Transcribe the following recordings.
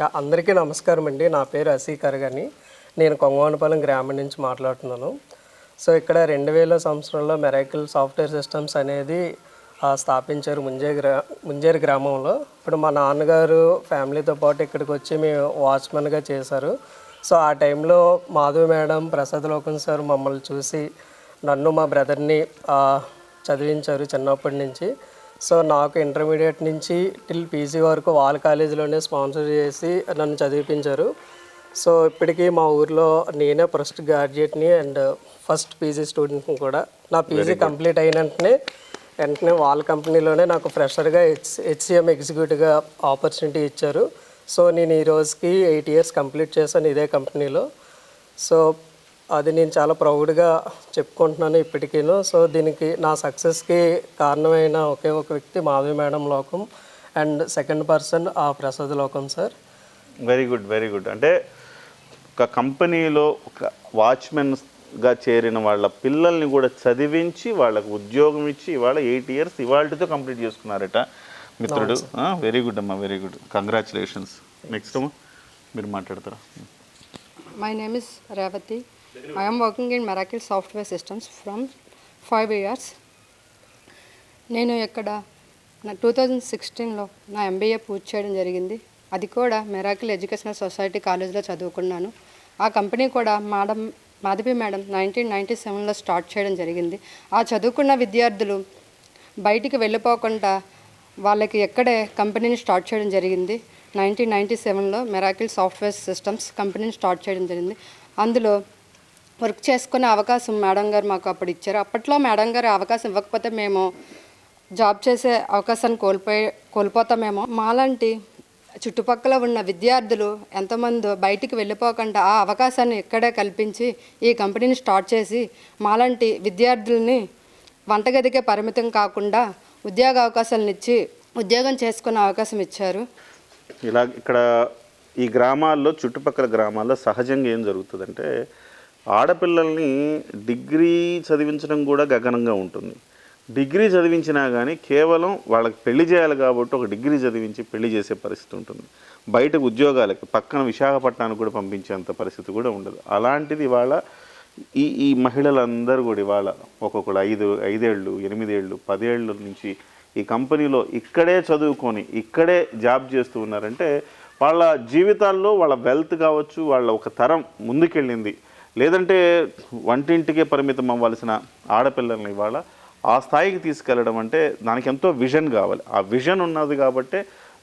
అందరికీ నమస్కారం అండి. నా పేరు అసీకర్ గని. నేను కొంగవనపాలెం గ్రామం నుంచి మాట్లాడుతున్నాను. సో ఇక్కడ రెండు వేల సంవత్సరంలో మెరాకిల్ సాఫ్ట్వేర్ సిస్టమ్స్ అనేది స్థాపించారు ముంజే గ్రా ముంజేరు గ్రామంలో. ఇప్పుడు మా నాన్నగారు ఫ్యామిలీతో పాటు ఇక్కడికి వచ్చి మేము వాచ్మెన్గా చేశారు. సో ఆ టైంలో మాధవి మేడం ప్రసాద్ లోకన్ సార్ మమ్మల్ని చూసి నన్ను మా బ్రదర్ని చదివించారు చిన్నప్పటి నుంచి. సో నాకు ఇంటర్మీడియట్ నుంచి టిల్ పీజీ వరకు వాళ్ళ కాలేజీలోనే స్పాన్సర్ చేసి నన్ను చదివించారు సో ఇప్పటికీ మా ఊర్లో నేనే ఫస్ట్ గ్రాడ్యుయేట్ని అండ్ ఫస్ట్ పీజీ స్టూడెంట్ని కూడా. నా పీజీ కంప్లీట్ అయిన వెంటనే వెంటనే వాళ్ళ కంపెనీలోనే నాకు ఫ్రెషర్గా హెచ్ హెచ్సిఎం ఎగ్జిక్యూటివ్గా ఆపర్చునిటీ ఇచ్చారు. సో నేను ఈ రోజుకి ఎయిట్ ఇయర్స్ కంప్లీట్ చేశాను ఇదే కంపెనీలో. సో అది నేను చాలా ప్రౌడ్గా చెప్పుకుంటున్నాను ఇప్పటికీను. సో దీనికి నా సక్సెస్కి కారణమైన ఒకే ఒక వ్యక్తి Madhavi madam Lokam and second person ఆ Prasad Lokam sir. Very good very good. అంటే ఒక కంపెనీలో ఒక వాచ్మెన్గా చేరిన వాళ్ళ పిల్లల్ని కూడా చదివించి వాళ్ళకు ఉద్యోగం ఇచ్చి ఇవాళ ఎయిట్ ఇయర్స్ ఇవాళతో కంప్లీట్ చేసుకున్నారట మిత్రుడు. వెరీ గుడ్ అమ్మా వెరీ గుడ్. కంగ్రాచులేషన్స్. నెక్స్ట్ అమ్మా మీరు మాట్లాడతారా? My name is Ravati. I am working in Miracle Software Systems from five years. నేను ఇక్కడ నా టూ థౌజండ్ సిక్స్టీన్లో నా ఎంబీఏ పూర్తి చేయడం జరిగింది. అది కూడా మెరాకిల్ ఎడ్యుకేషనల్ సొసైటీ కాలేజ్లో చదువుకున్నాను. ఆ కంపెనీ కూడా madam Madhavi madam nineteen ninety సెవెన్లో స్టార్ట్ చేయడం జరిగింది. ఆ చదువుకున్న విద్యార్థులు బయటికి వెళ్ళిపోకుండా వాళ్ళకి ఎక్కడే కంపెనీని స్టార్ట్ చేయడం జరిగింది. నైన్టీన్ నైంటీ సెవెన్లో మెరాకిల్ సాఫ్ట్వేర్ సిస్టమ్స్ కంపెనీని స్టార్ట్ చేయడం జరిగింది. అందులో వర్క్ చేసుకునే అవకాశం మేడం గారు మాకు అప్పుడు ఇచ్చారు. అప్పట్లో మేడం గారు అవకాశం ఇవ్వకపోతే మేము జాబ్ చేసే అవకాశాన్ని కోల్పోయి కోల్పోతామేమో. మాలాంటి చుట్టుపక్కల ఉన్న విద్యార్థులు ఎంతమంది బయటికి వెళ్ళిపోకుండా ఆ అవకాశాన్ని ఇక్కడే కల్పించి ఈ కంపెనీని స్టార్ట్ చేసి మాలాంటి విద్యార్థుల్ని వంటగదికే పరిమితం కాకుండా ఉద్యోగ అవకాశాలను ఇచ్చి ఉద్యోగం చేసుకునే అవకాశం ఇచ్చారు. ఇలా ఇక్కడ ఈ గ్రామాల్లో చుట్టుపక్కల గ్రామాల్లో సహజంగా ఏం జరుగుతుందంటే ఆడపిల్లల్ని డిగ్రీ చదివించడం కూడా గగనంగా ఉంటుంది. డిగ్రీ చదివించినా కానీ కేవలం వాళ్ళకి పెళ్ళి చేయాలి కాబట్టి ఒక డిగ్రీ చదివించి పెళ్ళి చేసే పరిస్థితి ఉంటుంది. బయట ఉద్యోగాలకి పక్కన విశాఖపట్నానికి కూడా పంపించేంత పరిస్థితి కూడా ఉండదు. అలాంటిది ఇవాళ ఈ ఈ మహిళలందరూ కూడా ఇవాళ ఒక్కొక్కడు ఐదు ఐదేళ్ళు ఎనిమిదేళ్ళు పదేళ్ళ నుంచి ఈ కంపెనీలో ఇక్కడే చదువుకొని ఇక్కడే జాబ్ చేస్తూ ఉన్నారంటే వాళ్ళ జీవితాల్లో వాళ్ళ వెల్త్ కావచ్చు వాళ్ళ ఒక తరం ముందుకెళ్ళింది. లేదంటే వంటింటికే పరిమితం అవ్వాల్సిన ఆడపిల్లల్ని ఇవాళ ఆ స్థాయికి తీసుకెళ్ళడం అంటే దానికి ఎంతో విజన్ కావాలి. ఆ విజన్ ఉన్నది కాబట్టే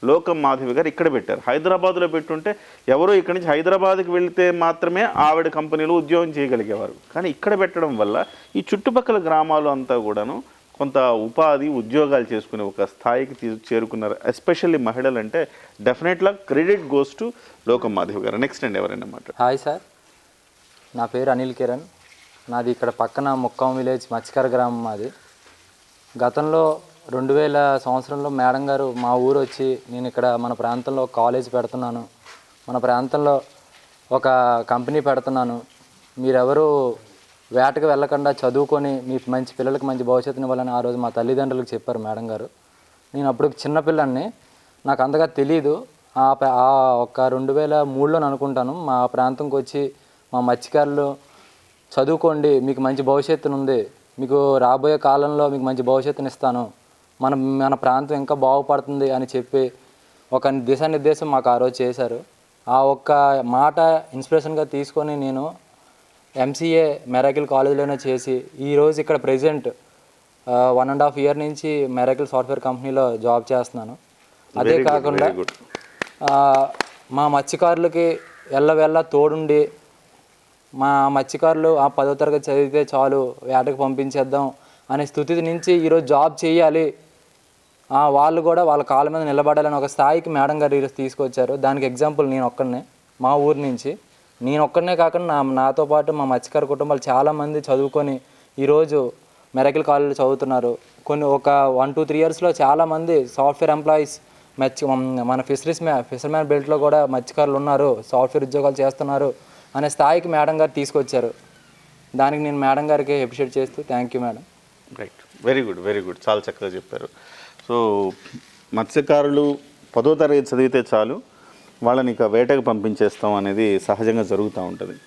లోకం మాధవి గారు ఇక్కడ పెట్టారు. హైదరాబాద్లో పెట్టుంటే ఎవరో ఇక్కడి నుంచి హైదరాబాద్కి వెళితే మాత్రమే ఆవిడ కంపెనీలో ఉద్యోగం చేయగలిగేవారు. కానీ ఇక్కడ పెట్టడం వల్ల ఈ చుట్టుపక్కల గ్రామాలు అంతా కూడాను కొంత ఉపాధి ఉద్యోగాలు చేసుకునే ఒక స్థాయికి తీ చేరుకున్నారు. ఎస్పెషల్లీ మహిళలు అంటే డెఫినెట్గా క్రెడిట్ గోస్ టు లోకం మాధవి గారు. నెక్స్ట్ అండి ఎవరైనా మాట్లాడు హాయ్ సార్. నా పేరు అనిల్ కిరణ్. నాది ఇక్కడ పక్కన ముక్కం విలేజ్ మత్స్కర గ్రామం మాది. గతంలో రెండు వేల సంవత్సరంలో మేడం గారు మా ఊరు వచ్చి నేను ఇక్కడ మన ప్రాంతంలో కాలేజ్ పెడుతున్నాను. మన ప్రాంతంలో ఒక కంపెనీ పెడుతున్నాను. మీరెవరు వేటకు వెళ్ళకుండా చదువుకొని మీ మంచి పిల్లలకు మంచి భవిష్యత్తుని ఇవ్వాలని ఆ రోజు మా తల్లిదండ్రులకు చెప్పారు మేడం గారు. నేను అప్పుడు చిన్నపిల్లాన్ని నాకు అంతగా తెలియదు ఆ ఆ ఒక రెండు వేల మూడులో అనుకుంటాను మా ప్రాంతంకి వచ్చి మా మత్స్యకారులు చదువుకోండి మీకు మంచి భవిష్యత్తును ఉంది మీకు రాబోయే కాలంలో మీకు మంచి భవిష్యత్తుని ఇస్తాను మన మన ప్రాంతం ఇంకా బాగుపడుతుంది అని చెప్పి ఒక దిశానిర్దేశం మాకు ఆ రోజు చేశారు. ఆ ఒక్క మాట ఇన్స్పిరేషన్గా తీసుకొని నేను ఎంసీఏ మెరాకిల్ కాలేజ్లోనే చేసి ఈరోజు ఇక్కడ present one and half year నుంచి మెరాకిల్ సాఫ్ట్వేర్ కంపెనీలో జాబ్ చేస్తున్నాను. అదే కాకుండా మా మత్స్యకారులకి ఎల్లవెల్ల తోడుండి మా మత్స్యకారులు ఆ పదో తరగతి చదివితే చాలు వేటకు పంపించేద్దాం అనే స్థుతి నుంచి ఈరోజు జాబ్ చేయాలి. వాళ్ళు కూడా వాళ్ళ కాళ్ళ మీద నిలబడాలని ఒక స్థాయికి మేడం గారు ఈరోజు తీసుకొచ్చారు. దానికి ఎగ్జాంపుల్ నేను ఒక్కడనే మా ఊరు నుంచి. నేను ఒక్కడనే కాకుండా నా నాతో పాటు మా మత్స్యకారు కుటుంబాలు చాలామంది చదువుకొని ఈరోజు మెరకిల్ కాలేజీలో చదువుతున్నారు. కొన్ని ఒక వన్ టూ త్రీ ఇయర్స్లో చాలామంది సాఫ్ట్వేర్ ఎంప్లాయీస్ మత్స్య మన ఫిషరీస్ మ్యా ఫిషర్మ్యాన్ బెల్ట్లో కూడా మత్స్యకారులు ఉన్నారు. సాఫ్ట్వేర్ ఉద్యోగాలు చేస్తున్నారు. అనే స్థాయికి మేడం గారు తీసుకొచ్చారు. దానికి నేను మేడం గారికి అప్రిషియేట్ చేస్తూ thank you madam. Right very good very good చాలా చక్కగా చెప్పారు. సో మత్స్యకారులు పదో తరగతి చదివితే చాలు వాళ్ళని ఇక వేటకు పంపించేస్తాం అనేది సహజంగా జరుగుతూ ఉంటుంది.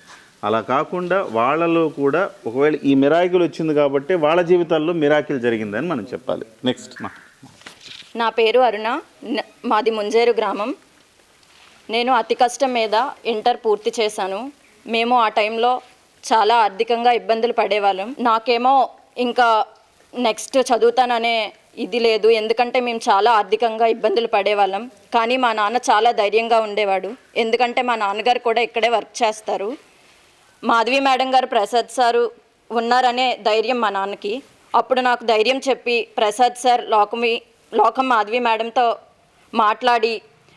అలా కాకుండా వాళ్ళలో కూడా ఒకవేళ ఈ మిరాకిల్ వచ్చింది కాబట్టి వాళ్ళ జీవితాల్లో మిరాకిల్ జరిగిందని మనం చెప్పాలి. నెక్స్ట్ మా. నా పేరు అరుణ. మాది ముంజేరు గ్రామం. నేను అతి కష్టం మీద ఇంటర్ పూర్తి చేశాను. మేము ఆ టైంలో చాలా ఆర్థికంగా ఇబ్బందులు పడేవాళ్ళం. నాకేమో ఇంకా నెక్స్ట్ చదువుతాననే ఇది లేదు. ఎందుకంటే మేము చాలా ఆర్థికంగా ఇబ్బందులు పడేవాళ్ళం. కానీ మా నాన్న చాలా ధైర్యంగా ఉండేవాడు. ఎందుకంటే మా నాన్నగారు కూడా ఇక్కడే వర్క్ చేస్తారు. మాధవి మేడం గారు ప్రసాద్ సారు ఉన్నారనే ధైర్యం మా నాన్నకి. అప్పుడు నాకు ధైర్యం చెప్పి ప్రసాద్ సార్ లోకమి లోకం మాధవి మేడంతో మాట్లాడి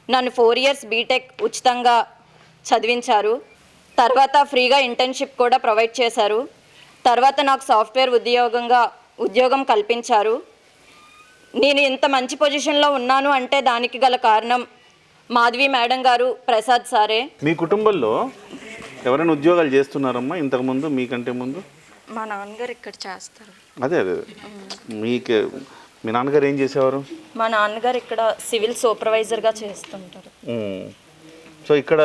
నన్ను ఫోర్ ఇయర్స్ బీటెక్ ఉచితంగా చదివించారు. తర్వాత ఫ్రీగా ఇంటర్న్షిప్ కూడా ప్రొవైడ్ చేశారు. తర్వాత నాకు సాఫ్ట్వేర్ ఉద్యోగంగా ఉద్యోగం కల్పించారు. నేను ఇంత మంచి పొజిషన్లో ఉన్నాను అంటే దానికి గల కారణం మాధవి మేడం గారు ప్రసాద్ సారే. మీ కుటుంబంలో ఎవరైనా ఉద్యోగాలు చేస్తున్నారమ్మా? ఇంతకుముందు మీకంటే ముందు? మా నాన్నగారు ఇక్కడ చేస్తారు. అదే అదే. మీకు మీ నాన్నగారు ఏం చేసేవారు? మా నాన్నగారు ఇక్కడ సివిల్ సూపర్వైజర్గా చేస్తుంటారు. సో ఇక్కడ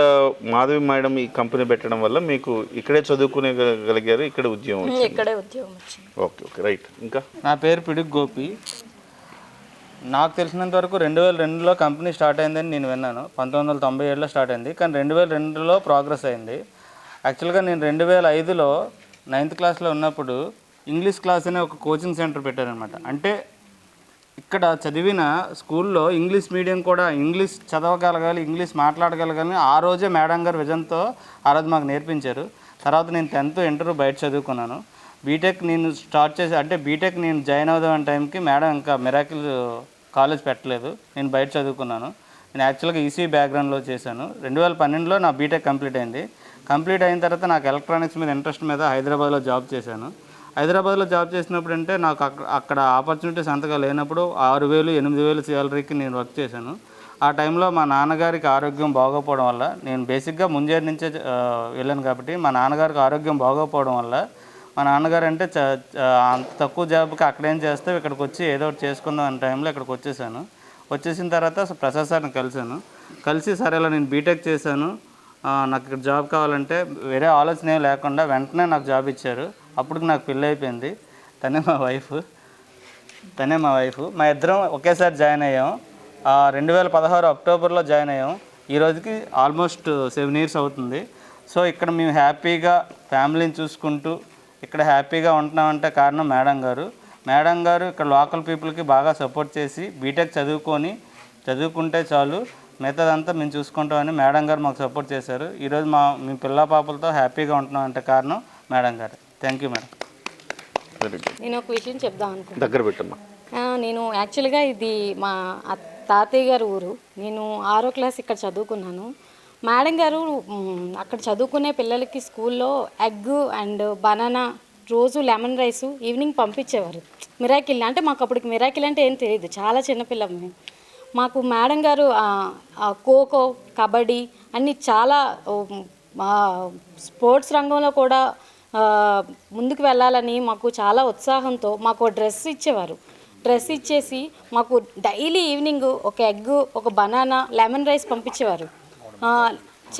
మాధవి మేడం ఈ కంపెనీ పెట్టడం వల్ల మీకు ఇక్కడే చదువుకునే గలిగారు ఇక్కడ ఉద్యోగం వచ్చింది. ఇక్కడే ఉద్యోగం వచ్చింది. Okay okay right. ఇంకా? నా పేరు పిడుగు గోపి. నాకు తెలిసినంత వరకు రెండు వేల రెండులో కంపెనీ స్టార్ట్ అయిందని నేను విన్నాను. పంతొమ్మిది వందల తొంభై ఏడులో స్టార్ట్ అయింది. కానీ రెండు వేల రెండులో ప్రోగ్రెస్ అయింది. యాక్చువల్గా నేను రెండు వేల ఐదులో నైన్త్ క్లాస్లో ఉన్నప్పుడు ఇంగ్లీష్ క్లాస్ అనే ఒక కోచింగ్ సెంటర్ పెట్టారనమాట అంటే ఇక్కడ చదివిన స్కూల్లో ఇంగ్లీష్ మీడియం కూడా ఇంగ్లీష్ చదవగలగాలి ఇంగ్లీష్ మాట్లాడగలగాలి ఆ రోజే మేడం గారు విజన్తో ఆ రోజు మాకు నేర్పించారు. తర్వాత నేను టెన్త్ ఇంటర్ బయట చదువుకున్నాను. బీటెక్ నేను స్టార్ట్ చేసి అంటే బీటెక్ నేను జాయిన్ అవుదాం టైంకి మేడం ఇంకా మిరాకిల్ కాలేజ్ పెట్టలేదు. నేను బయట చదువుకున్నాను. నేను యాక్చువల్గా ఈసీ బ్యాక్గ్రౌండ్లో చేశాను. రెండు వేల పన్నెండులో నా బీటెక్ కంప్లీట్ అయింది. కంప్లీట్ అయిన తర్వాత నాకు ఎలక్ట్రానిక్స్ మీద ఇంట్రెస్ట్ మీద హైదరాబాద్లో జాబ్ చేశాను. హైదరాబాద్లో జాబ్ చేసినప్పుడు అంటే నాకు అక్కడ అక్కడ ఆపర్చునిటీస్ అంతగా లేనప్పుడు ఆరు వేలు ఎనిమిది వేలు శాలరీకి నేను వర్క్ చేశాను. ఆ టైంలో మా నాన్నగారికి ఆరోగ్యం బాగోపోవడం వల్ల నేను బేసిక్గా ముంజేరు నుంచే వెళ్ళాను కాబట్టి మా నాన్నగారికి ఆరోగ్యం బాగోపోవడం వల్ల మా నాన్నగారు అంటే చ అంత తక్కువ జాబ్కి అక్కడేం చేస్తే ఇక్కడికి వచ్చి ఏదో ఒకటి చేసుకుందాం అనే టైంలో ఇక్కడికి వచ్చేసాను. వచ్చేసిన తర్వాత ప్రసాద్ సార్ని కలిశాను. కలిసి సరే ఇలా నేను బీటెక్ చేశాను. నాకు ఇక్కడ జాబ్ కావాలంటే వేరే ఆలోచన ఏం లేకుండా వెంటనే నాకు జాబ్ ఇచ్చారు. అప్పుడు నాకు పెళ్ళి అయిపోయింది తనే మా వైఫ్ తనే మా వైఫ్ మా ఇద్దరం ఒకేసారి జాయిన్ అయ్యాం. రెండు వేల పదహారు అక్టోబర్లో జాయిన్ అయ్యాం. ఈ రోజుకి ఆల్మోస్ట్ సెవెన్ ఇయర్స్ అవుతుంది. సో ఇక్కడ మేము హ్యాపీగా ఫ్యామిలీని చూసుకుంటూ ఇక్కడ హ్యాపీగా ఉంటున్నామంటే కారణం మేడం గారు. మేడం గారు ఇక్కడ లోకల్ పీపుల్కి బాగా సపోర్ట్ చేసి బీటెక్ చదువుకొని చదువుకుంటే చాలు. మిగతాదంతా మేము చూసుకుంటామని మేడం గారు మాకు సపోర్ట్ చేశారు. ఈరోజు మా మీ పిల్ల పాపలతో హ్యాపీగా ఉంటున్నామంటే కారణం మేడం గారు. Thank you madam very good నేను ఒక విషయం చెప్దాం అనుకుంటున్నాను దగ్గర పెట్టమ్మా. నేను యాక్చువల్గా ఇది మా తాతయ్య గారు ఊరు. నేను ఆరో క్లాస్ ఇక్కడ చదువుకున్నాను. మేడం గారు అక్కడ చదువుకునే పిల్లలకి స్కూల్లో ఎగ్ అండ్ బనానా రోజు లెమన్ రైస్ ఈవినింగ్ పంపించేవారు. మిరాకిల్ అంటే మాకు అప్పటికి మిరాకిల్ అంటే ఏం తెలియదు. చాలా చిన్నపిల్లం మేము. మాకు మేడం గారు ఖోఖో కబడ్డీ అన్ని చాలా స్పోర్ట్స్ రంగంలో కూడా ముందుకు వెళ్ళాలని మాకు చాలా ఉత్సాహంతో మాకు డ్రెస్ ఇచ్చేవారు. డ్రెస్ ఇచ్చేసి మాకు డైలీ ఈవినింగ్ ఒక ఎగ్ ఒక బనానా లెమన్ రైస్ పంపించేవారు.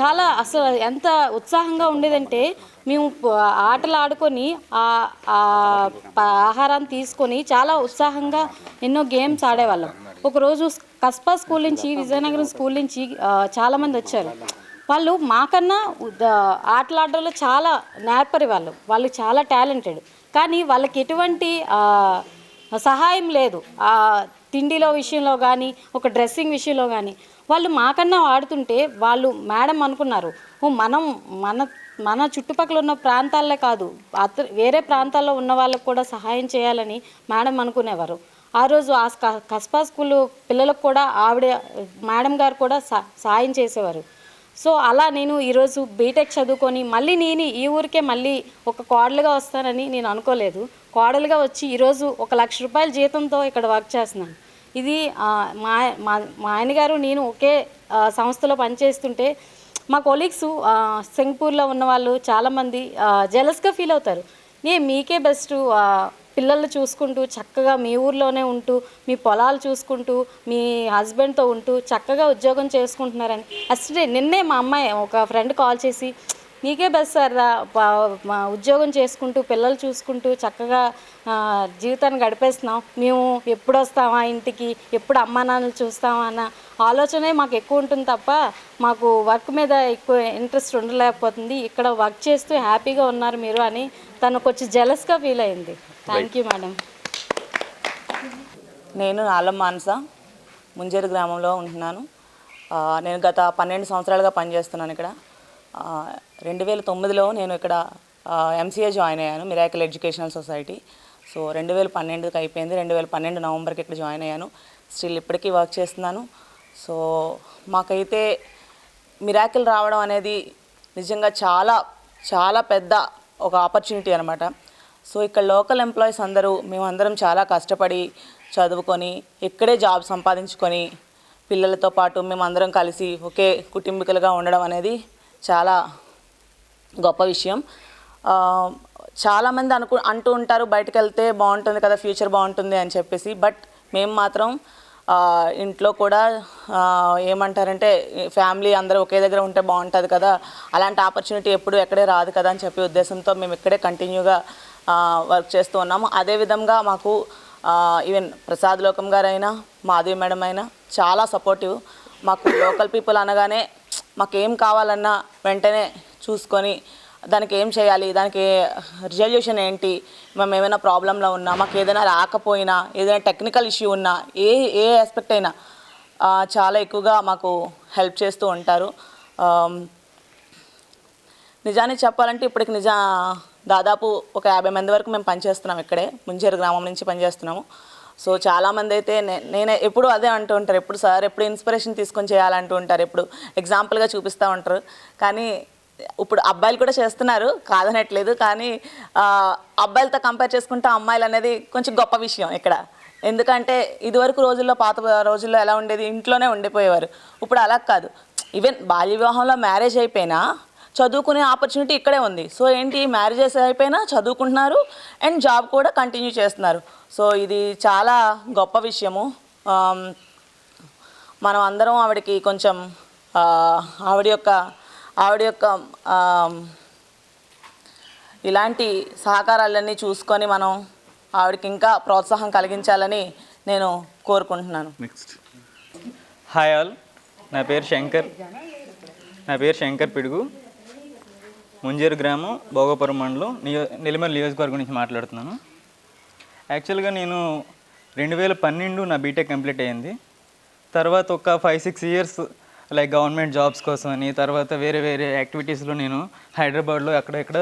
చాలా అసలు ఎంత ఉత్సాహంగా ఉండేదంటే మేము ఆటలు ఆడుకొని ఆ- ఆహారాన్ని తీసుకొని చాలా ఉత్సాహంగా ఎన్నో గేమ్స్ ఆడేవాళ్ళం. ఒకరోజు కస్పా స్కూల్ నుంచి విజయనగరం స్కూల్ నుంచి చాలామంది వచ్చారు. వాళ్ళు మాకన్నా ఉద- ఆటలాడడంలో చాలా నేర్పరి వాళ్ళు. వాళ్ళు చాలా టాలెంటెడ్. కానీ వాళ్ళకి ఎటువంటి సహాయం లేదు. ఆ తిండిలో విషయంలో కానీ ఒక డ్రెస్సింగ్ విషయంలో కానీ వాళ్ళు మాకన్నా ఆడుతుంటే వాళ్ళు మేడం అనుకున్నారు. ఓ మనం మన మన చుట్టుపక్కల ఉన్న ప్రాంతాలే కాదు. అత వేరే ప్రాంతాల్లో ఉన్న వాళ్ళకు కూడా సహాయం చేయాలని మేడం అనుకునేవారు. ఆ రోజు ఆ క- కస్బా స్కూల్ పిల్లలకు కూడా ఆవిడ మేడం గారు కూడా సా- సాయం చేసేవారు. సో అలా నేను ఈరోజు బీటెక్ చదువుకొని మళ్ళీ నేను ఈ ఊరికే మళ్ళీ ఒక కోడలుగా వస్తానని నేను అనుకోలేదు. కోడలుగా వచ్చి ఈరోజు ఒక లక్ష రూపాయల జీతంతో ఇక్కడ వర్క్ చేస్తున్నాను. ఇది మా మా మా నేను ఒకే సంస్థలో పనిచేస్తుంటే మా కొలీగ్స్ సింగపూర్లో ఉన్న వాళ్ళు చాలామంది జెలస్గా ఫీల్ అవుతారు. నే మీకే బెస్ట్ పిల్లలు చూసుకుంటూ చక్కగా మీ ఊర్లోనే ఉంటూ మీ పొలాలు చూసుకుంటూ మీ హస్బెండ్తో ఉంటూ చక్కగా ఉద్యోగం చేసుకుంటున్నారని. అసలు నిన్నే మా అమ్మాయి ఒక ఫ్రెండ్ కాల్ చేసి నీకే బెస్ట్ సార్ రా మా ఉద్యోగం చేసుకుంటూ పిల్లలు చూసుకుంటూ చక్కగా జీవితాన్ని గడిపేస్తున్నాం. మేము ఎప్పుడు వస్తామా ఇంటికి? ఎప్పుడు అమ్మా నాన్నలు చూస్తామా అన్న ఆలోచనే మాకు ఎక్కువ ఉంటుంది తప్ప మాకు వర్క్ మీద ఎక్కువ ఇంట్రెస్ట్ ఉండలేకపోతుంది. ఇక్కడ వర్క్ చేస్తూ హ్యాపీగా ఉన్నారు మీరు అని తను కొంచెం జెలస్గా ఫీల్ అయింది. థ్యాంక్ యూ మేడం నేను నాలం మానస ముంజేరు గ్రామంలో ఉంటున్నాను. నేను గత పన్నెండు సంవత్సరాలుగా పనిచేస్తున్నాను ఇక్కడ. రెండు వేల తొమ్మిదిలో నేను ఇక్కడ ఎంసీఏ జాయిన్ అయ్యాను మిరాకిల్ ఎడ్యుకేషనల్ సొసైటీ సో రెండు వేల పన్నెండుకి అయిపోయింది. రెండు వేల పన్నెండు నవంబర్కి ఇక్కడ జాయిన్ అయ్యాను. స్టిల్ ఇప్పటికీ వర్క్ చేస్తున్నాను. సో మాకైతే మిరాకిల్ రావడం అనేది నిజంగా చాలా చాలా పెద్ద ఒక ఆపర్చునిటీ అనమాట సో ఇక్కడ లోకల్ ఎంప్లాయీస్ అందరూ మేమందరం చాలా కష్టపడి చదువుకొని ఇక్కడే జాబ్ సంపాదించుకొని పిల్లలతో పాటు మేమందరం కలిసి ఒకే కుటుంబీకులుగా ఉండడం అనేది చాలా గొప్ప విషయం. చాలామంది అనుకు అంటూ ఉంటారు బయటకు వెళ్తే బాగుంటుంది కదా ఫ్యూచర్ బాగుంటుంది అని చెప్పేసి. బట్ మేము మాత్రం ఇంట్లో కూడా ఏమంటారంటే ఫ్యామిలీ అందరూ ఒకే దగ్గర ఉంటే బాగుంటుంది కదా అలాంటి ఆపర్చునిటీ ఎప్పుడు ఎక్కడే రాదు కదా అని చెప్పే ఉద్దేశంతో మేము ఇక్కడే కంటిన్యూగా వర్క్ చేస్తూ ఉన్నాము. అదేవిధంగా మాకు ఈవెన్ ప్రసాద్ లోకం గారైనా మాధవి మేడం అయినా చాలా సపోర్టివ్. మాకు లోకల్ పీపుల్ అనగానే మాకు ఏం కావాలన్నా వెంటనే చూసుకొని దానికి ఏం చేయాలి దానికి రిజల్యూషన్ ఏంటి మేము ఏమైనా ప్రాబ్లంలో ఉన్నా మాకు ఏదైనా రాకపోయినా ఏదైనా టెక్నికల్ ఇష్యూ ఉన్నా ఏ ఏ ఆస్పెక్ట్ అయినా చాలా ఎక్కువగా మాకు హెల్ప్ చేస్తూ ఉంటారు. నిజాన్ని చెప్పాలంటే ఇప్పటికి నిజా దాదాపు ఒక యాభై మంది వరకు మేము పనిచేస్తున్నాం ఇక్కడే ముంచేరు గ్రామం నుంచి పనిచేస్తున్నాము. సో చాలామంది అయితే నే- ఎప్పుడు అదే అంటూ ఉంటారు. ఎప్పుడు సార్ ఎప్పుడు ఇన్స్పిరేషన్ తీసుకొని చేయాలంటూ ఉంటారు. ఎప్పుడు ఎగ్జాంపుల్గా చూపిస్తూ ఉంటారు. కానీ ఇప్పుడు అబ్బాయిలు కూడా చేస్తున్నారు కాదనట్లేదు. కానీ అబ్బాయిలతో కంపేర్ చేసుకుంటే అమ్మాయిలు అనేది కొంచెం గొప్ప విషయం ఇక్కడ. ఎందుకంటే ఇదివరకు రోజుల్లో పాత రోజుల్లో ఎలా ఉండేది? ఇంట్లోనే ఉండిపోయేవారు. ఇప్పుడు అలా కాదు. ఈవెన్ బాల్య వివాహంలో మ్యారేజ్ అయిపోయినా చదువుకునే ఆపర్చునిటీ ఇక్కడే ఉంది. సో ఏంటి? మ్యారేజెస్ అయిపోయినా చదువుకుంటున్నారు అండ్ జాబ్ కూడా కంటిన్యూ చేస్తున్నారు. సో ఇది చాలా గొప్ప విషయము. మనం అందరం ఆవిడకి కొంచెం ఆవిడ యొక్క ఆవిడ యొక్క ఇలాంటి సహకారాలన్నీ చూసుకొని మనం ఆవిడకి ఇంకా ప్రోత్సాహం కలిగించాలని నేను కోరుకుంటున్నాను. నెక్స్ట్ హాయ్ ఆల్ నా పేరు శంకర్. నా పేరు శంకర్ పిడుగు. ముంజేరు గ్రామం భోగపురం మండలం నియో నెల్లిమల్ నియోజకవర్గం నుంచి మాట్లాడుతున్నాను. యాక్చువల్గా నేను రెండు వేల పన్నెండు నా బీటెక్ కంప్లీట్ అయ్యింది. తర్వాత ఒక five six years like government jobs కోసం అని తర్వాత వేరే వేరే యాక్టివిటీస్లో నేను హైదరాబాద్లో అక్కడెక్కడ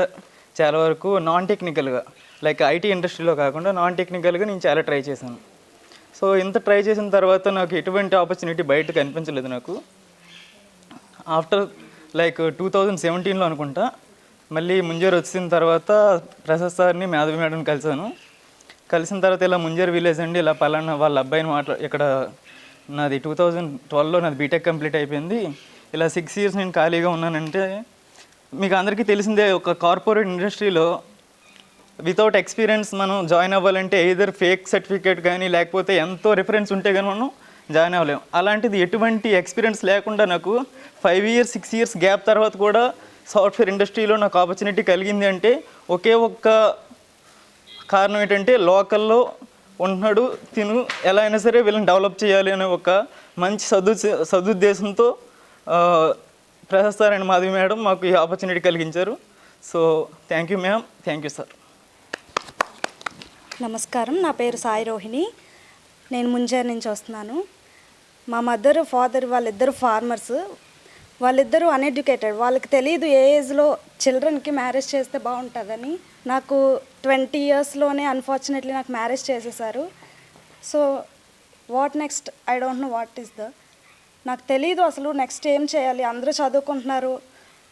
చాలా వరకు నాన్ టెక్నికల్గా లైక్ ఐటీ ఇండస్ట్రీలో కాకుండా నాన్ టెక్నికల్గా నేను చాలా ట్రై చేశాను. సో ఇంత ట్రై చేసిన తర్వాత నాకు ఎటువంటి ఆపర్చునిటీ బయట కనిపించలేదు నాకు. ఆఫ్టర్ లైక్ టూ థౌజండ్ సెవెంటీన్లో అనుకుంటా మళ్ళీ ముంజేరు వచ్చిన తర్వాత ప్రసాద్ సార్ని మాధవి మేడం కలిసాను కలిసిన తర్వాత ఇలా ముంజేరు విలేజ్ అండి ఇలా పలానా వాళ్ళ అబ్బాయిని మాట్లా ఇక్కడ నాది టూ థౌజండ్ ట్వెల్వ్లో నాది బీటెక్ కంప్లీట్ అయిపోయింది. ఇలా సిక్స్ ఇయర్స్ నేను ఖాళీగా ఉన్నానంటే మీకు అందరికీ తెలిసిందే ఒక కార్పొరేట్ ఇండస్ట్రీలో వితౌట్ ఎక్స్పీరియన్స్ మనం జాయిన్ అవ్వాలంటే ఏదర్ ఫేక్ సర్టిఫికేట్ కానీ లేకపోతే ఎంతో రిఫరెన్స్ ఉంటే కానీ మనం జాయిన్ అవ్వలేం. అలాంటిది ఎటువంటి ఎక్స్పీరియన్స్ లేకుండా నాకు five years six years gap తర్వాత కూడా సాఫ్ట్వేర్ ఇండస్ట్రీలో నాకు ఆపర్చునిటీ కలిగింది అంటే ఒకే ఒక్క కారణం ఏంటంటే లోకల్లో ఉంటున్నాడు తిను ఎలా అయినా సరే వీళ్ళని డెవలప్ చేయాలి అనే ఒక మంచి సదు సదుద్దేశంతో ప్రశస్తారాయణ మాధవి మేడం మాకు ఈ ఆపర్చునిటీ కలిగించారు. So thank you ma'am thank you sir నమస్కారం. నా పేరు సాయి రోహిణి. నేను ముంజేరు నుంచి వస్తున్నాను. మా మదర్ ఫాదర్ వాళ్ళిద్దరు ఫార్మర్స్ వాళ్ళిద్దరూ అన్ఎడ్యుకేటెడ్ వాళ్ళకి తెలియదు ఏ ఏజ్లో చిల్డ్రన్కి మ్యారేజ్ చేస్తే బాగుంటుందని. నాకు ట్వంటీ ఇయర్స్లోనే అన్ఫార్చునేట్లీ నాకు మ్యారేజ్ చేసేసారు. So what next I don't know what is the నాకు తెలియదు అసలు నెక్స్ట్ ఏం చేయాలి? అందరూ చదువుకుంటున్నారు.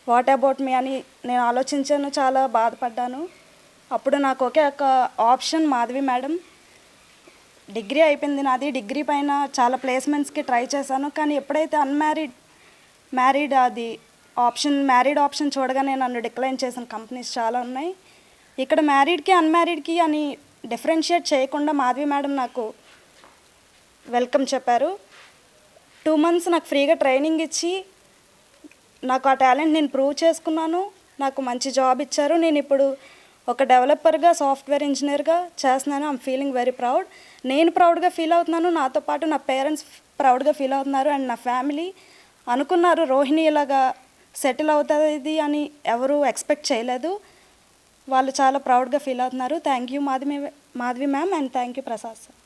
వాట్ అబౌట్ మీ అని నేను ఆలోచించాను చాలా బాధపడ్డాను. అప్పుడు నాకు ఒకే ఒక ఆప్షన్ మాధవి మేడం. డిగ్రీ అయిపోయింది నాది. డిగ్రీ పైన చాలా ప్లేస్మెంట్స్కి ట్రై చేశాను. కానీ ఎప్పుడైతే అన్మ్యారీడ్ మ్యారీడ్ అది ఆప్షన్ మ్యారీడ్ ఆప్షన్ చూడగానే నన్ను డిక్లైన్ చేసిన కంపెనీస్ చాలా ఉన్నాయి. ఇక్కడ మ్యారీడ్కి అన్మ్యారీడ్కి అని డిఫరెన్షియేట్ చేయకుండా మాధవి మేడం నాకు వెల్కమ్ చెప్పారు. టూ మంత్స్ నాకు ఫ్రీగా ట్రైనింగ్ ఇచ్చి నాకు ఆ టాలెంట్ నేను ప్రూవ్ చేసుకున్నాను నాకు మంచి జాబ్ ఇచ్చారు. నేను ఇప్పుడు ఒక డెవలపర్గా సాఫ్ట్వేర్ ఇంజనీర్గా చేస్తున్నాను. I'm feeling very proud. నేను ప్రౌడ్గా ఫీల్ అవుతున్నాను. నాతో పాటు నా పేరెంట్స్ ప్రౌడ్గా ఫీల్ అవుతున్నారు. అండ్ నా ఫ్యామిలీ అనుకున్నారు రోహిణి ఇలాగా సెటిల్ అవుతుంది అని ఎవరు ఎక్స్పెక్ట్ చేయలేదు. వాళ్ళు చాలా ప్రౌడ్గా ఫీల్ అవుతున్నారు. Thank you Madhavi Madhavi ma'am and thank you Prasad sir